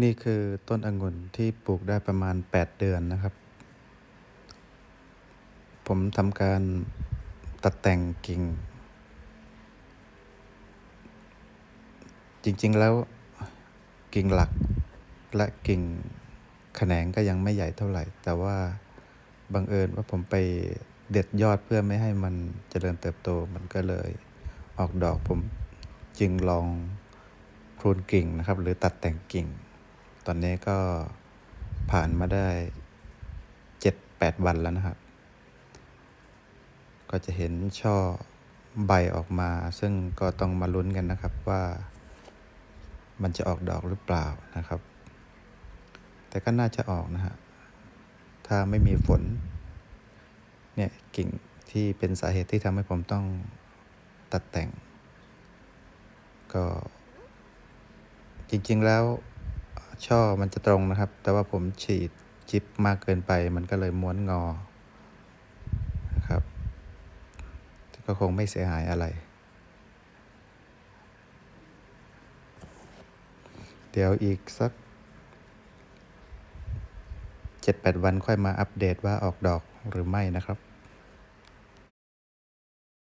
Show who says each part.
Speaker 1: นี่คือต้นองุ่นที่ปลูกได้ประมาณ 8 เดือนนะครับ ผมทำการตัดแต่งกิ่ง จริงๆแล้วกิ่งหลักและกิ่งแขนงก็ยังไม่ใหญ่เท่าไหร่ แต่ว่าบังเอิญว่าผมไปเด็ดยอดเพื่อไม่ให้มันเจริญเติบโตมันก็เลยออกดอกผมจึงลองพรูนกิ่งนะครับ หรือตัดแต่งกิ่ง ตอนนี้ก็ผ่านมาได้เจ็ดแปดวันแล้วนะครับ ก็จะเห็นช่อใบออกมา ซึ่งก็ต้องมาลุ้นกันนะครับว่ามันจะออกดอกหรือเปล่านะครับ แต่ก็น่าจะออกนะฮะ ถ้าไม่มีฝน เนี่ยกิ่งที่เป็นสาเหตุที่ทำให้ผมต้องตัดแต่ง ก็จริงๆแล้ว ช่อมันจะตรงนะครับ แต่ว่าผมฉีดจิบมากเกินไป มันก็เลยม้วนงอนะครับก็คงไม่เสียหายอะไร เดี๋ยวอีกสักเจ็ดแปดวันค่อยมาอัปเดตว่าออกดอกหรือไม่นะครับ